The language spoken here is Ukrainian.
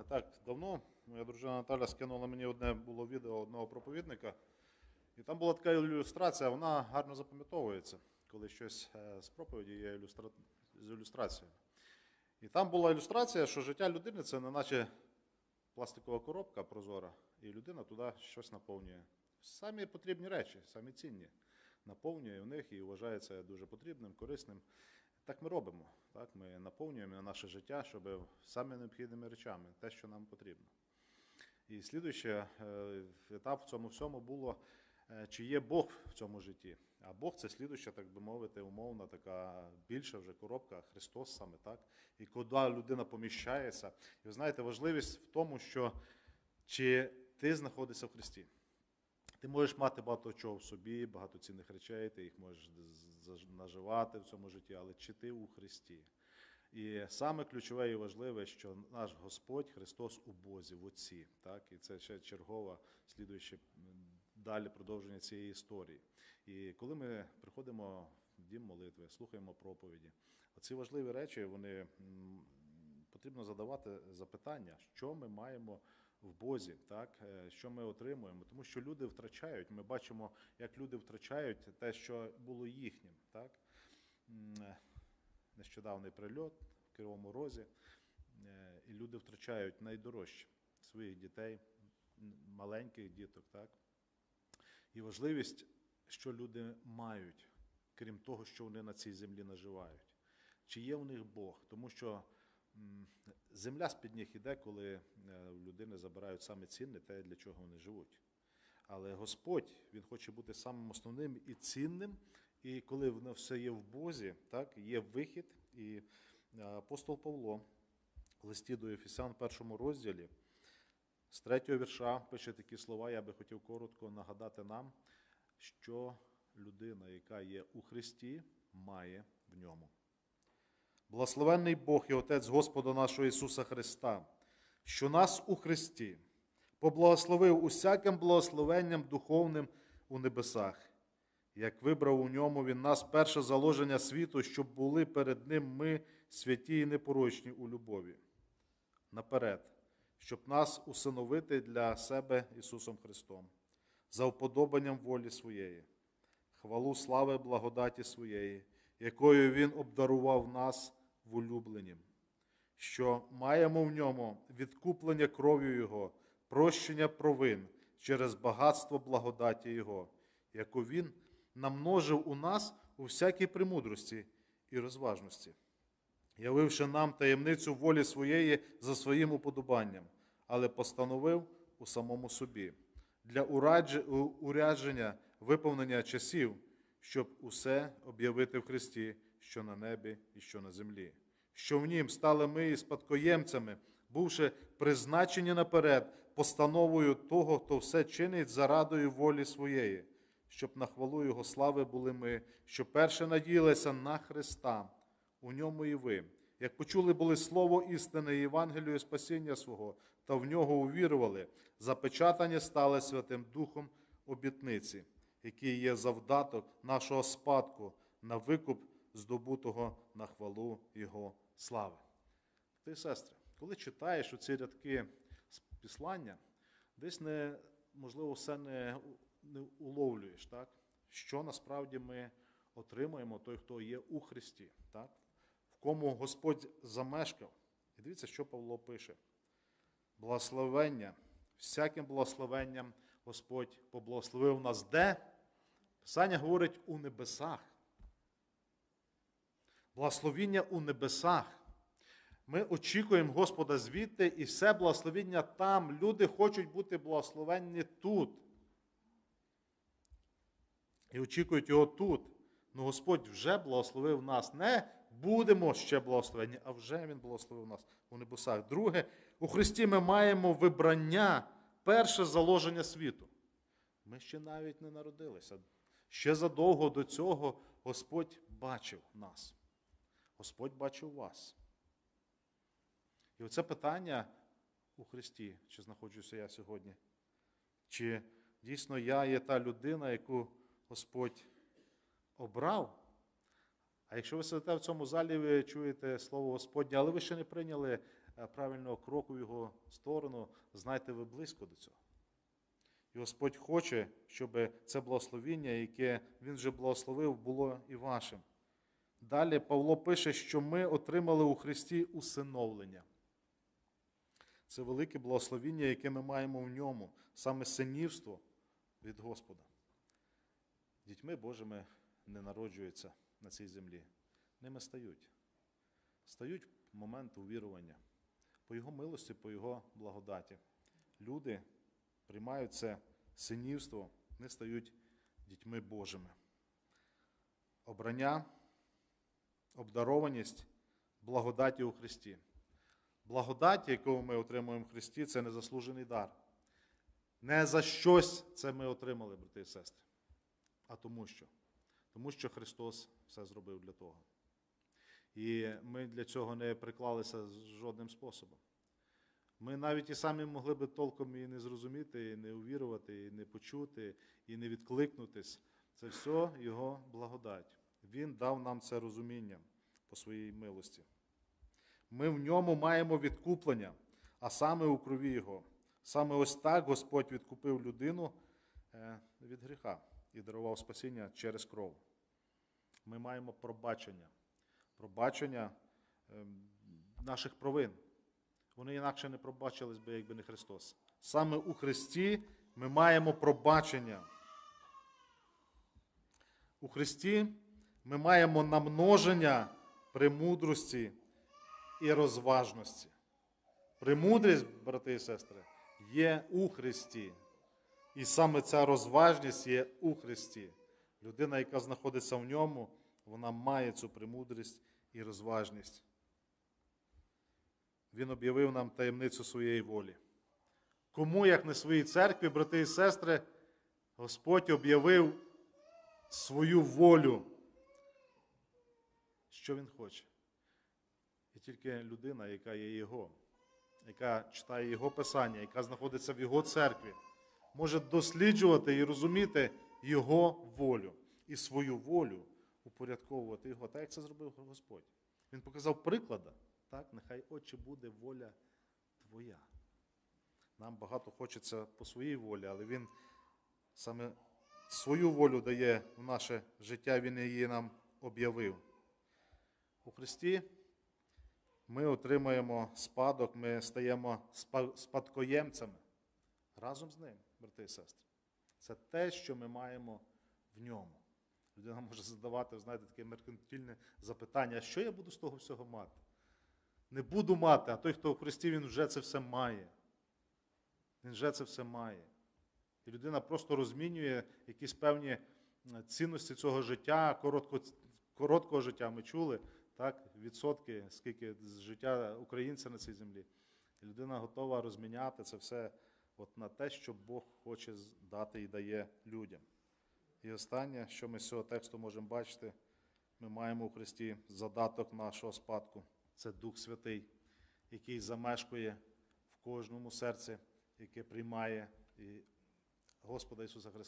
не так давно моя дружина Наталя скинула мені одне було відео одного проповідника, і там була така ілюстрація, вона гарно запам'ятовується, коли щось е, з проповіді є ілюстра... з ілюстрацією. І там була ілюстрація, що життя людини це не наче пластикова коробка прозора, і людина туди щось наповнює. Самі потрібні речі, самі цінні. Наповнює в них і вважає це дуже потрібним, корисним. Так ми робимо. Так? Ми наповнюємо наше життя, щоб самими необхідними речами, те, що нам потрібно. І слідуючий етап в цьому всьому було, е, чи є Бог в цьому житті. А Бог це слідуюча, так би мовити, умовна, така більша вже коробка, Христос саме так. І куди людина поміщається. І ви знаєте, важливість в тому, що чи ти знаходишся в Христі. Ти можеш мати багато чого в собі, багато цінних речей, ти їх можеш наживати в цьому житті, але чи ти у Христі? І саме ключове і важливе, що наш Господь Христос у Бозі, в Отці. Так? І це ще чергова, слідуюче далі продовження цієї історії. І коли ми приходимо в дім молитви, слухаємо проповіді, оці важливі речі, вони потрібно задавати запитання, що ми маємо в Бозі, так е, що ми отримуємо, тому що люди втрачають. Ми бачимо, як люди втрачають те, що було їхнім. Так е, нещодавний прильот в Кривому Розі, е, і люди втрачають найдорожче своїх дітей, маленьких діток, так і важливість, що люди мають, крім того, що вони на цій землі наживають. Чи є у них Бог? Тому що земля з-під них іде, коли е, в людини забирають саме цінне, те, для чого вони живуть. Але Господь Він хоче бути самим основним і цінним. І коли воно все є в Бозі, так, є вихід. І е, апостол Павло в листі до Ефесян в першому розділі з третього вірша пише такі слова, я би хотів коротко нагадати нам, що людина, яка є у Христі, має в ньому. Благословенний Бог і Отець Господа нашого Ісуса Христа, що нас у Христі поблагословив усяким благословенням духовним у небесах, як вибрав у ньому Він нас перше заложення світу, щоб були перед Ним ми святі і непорочні у любові. Наперед, щоб нас усиновити для себе Ісусом Христом, за вподобанням волі своєї, хвалу слави благодаті своєї, якою Він обдарував нас в улюбленім, що маємо в ньому відкуплення кров'ю Його, прощення провин через багатство благодаті Його, яку Він намножив у нас у всякій премудрості і розважності явивши нам таємницю волі своєї за своїм уподобанням, але постановив у самому собі для урядження виповнення часів, щоб усе об'явити в Христі, що на небі і що на землі, що в нім стали ми і спадкоємцями, бувши призначені наперед постановою того, хто все чинить за радою волі своєї, щоб на хвалу Його слави були ми, що перше надіялися на Христа. У ньому і ви, як почули були слово істини і Євангелію спасіння свого, та в нього увірували, запечатані стали Святим Духом обітниці, який є завдаток нашого спадку на викуп здобутого на хвалу Його слави. Ти, сестри, коли читаєш оці рядки з післання, десь не, можливо, все не, не уловлюєш, так? що насправді ми отримуємо той, хто є у Христі, так? в кому Господь замешкав. І дивіться, що Павло пише. Благословення, всяким благословенням Господь поблагословив нас де? Писання говорить у небесах. Благословіння у небесах. Ми очікуємо Господа звідти, і все благословіння там. Люди хочуть бути благословенні тут. І очікують його тут. Ну Господь вже благословив нас. Не будемо ще благословені, а вже Він благословив нас у небесах. Друге, у Христі ми маємо вибрання, перше заложення світу. Ми ще навіть не народилися. Ще задовго до цього Господь бачив нас. Господь бачив вас. І оце питання у Христі, чи знаходжуся я сьогодні, чи дійсно я є та людина, яку Господь обрав. А якщо ви сидите в цьому залі, ви чуєте слово Господнє, але ви ще не прийняли е, правильного кроку в його сторону, знайте ви близько до цього. І Господь хоче, щоб це благословіння, яке Він вже благословив, було і вашим. Далі Павло пише, що ми отримали у Христі усиновлення. Це велике благословіння, яке ми маємо в ньому, саме синівство від Господа. Дітьми Божими не народжуються на цій землі. Ними стають. Стають момент увірування. По Його милості, по Його благодаті. Люди приймають це синівство, не стають дітьми Божими. Обрання, обдарованість, благодаті у Христі. Благодать, яку ми отримуємо в Христі, це незаслужений дар. Не за щось це ми отримали, брати і сестри, а тому що. Тому що Христос все зробив для того. І ми для цього не приклалися жодним способом. Ми навіть і самі могли би толком і не зрозуміти, і не увірувати, і не почути, і не відкликнутись. Це все Його благодать. Він дав нам це розуміння по своїй милості. Ми в ньому маємо відкуплення, а саме у крові Його. Саме ось так Господь відкупив людину е, від гріха і дарував спасіння через кров. Ми маємо пробачення, пробачення ем, наших провин. Вони інакше не пробачились би, якби не Христос. Саме у Христі ми маємо пробачення. У Христі ми маємо намноження премудрості і розважності. Премудрість, брати і сестри, є у Христі. І саме ця розважність є у Христі. Людина, яка знаходиться в ньому, вона має цю премудрість і розважність. Він об'явив нам таємницю своєї волі. Кому, як не своїй церкві, брати і сестри, Господь об'явив свою волю. Що Він хоче? І тільки людина, яка є Його, яка читає Його Писання, яка знаходиться в Його церкві, може досліджувати і розуміти Його волю і свою волю упорядковувати Його, так як це зробив Господь. Він показав приклада, так, нехай Отче буде воля Твоя. Нам багато хочеться по своїй волі, але Він саме свою волю дає в наше життя, Він її нам об'явив. У Христі ми отримуємо спадок, ми стаємо спадкоємцями разом з ним, брати і сестри. Це те, що ми маємо в ньому. Людина може задавати, знаєте, таке меркантильне запитання, а що я буду з того всього мати? Не буду мати, а той, хто в Христі, він вже це все має. Він вже це все має. І людина просто розмінює якісь певні цінності цього життя, коротко, короткого життя. Ми чули, так, відсотки, скільки з життя українця на цій землі. І людина готова розміняти це все от на те, що Бог хоче дати і дає людям. І останнє, що ми з цього тексту можемо бачити, ми маємо у Христі задаток нашого спадку. Це Дух Святий, який замешкує в кожному серці, яке приймає і Господа Ісуса Христа.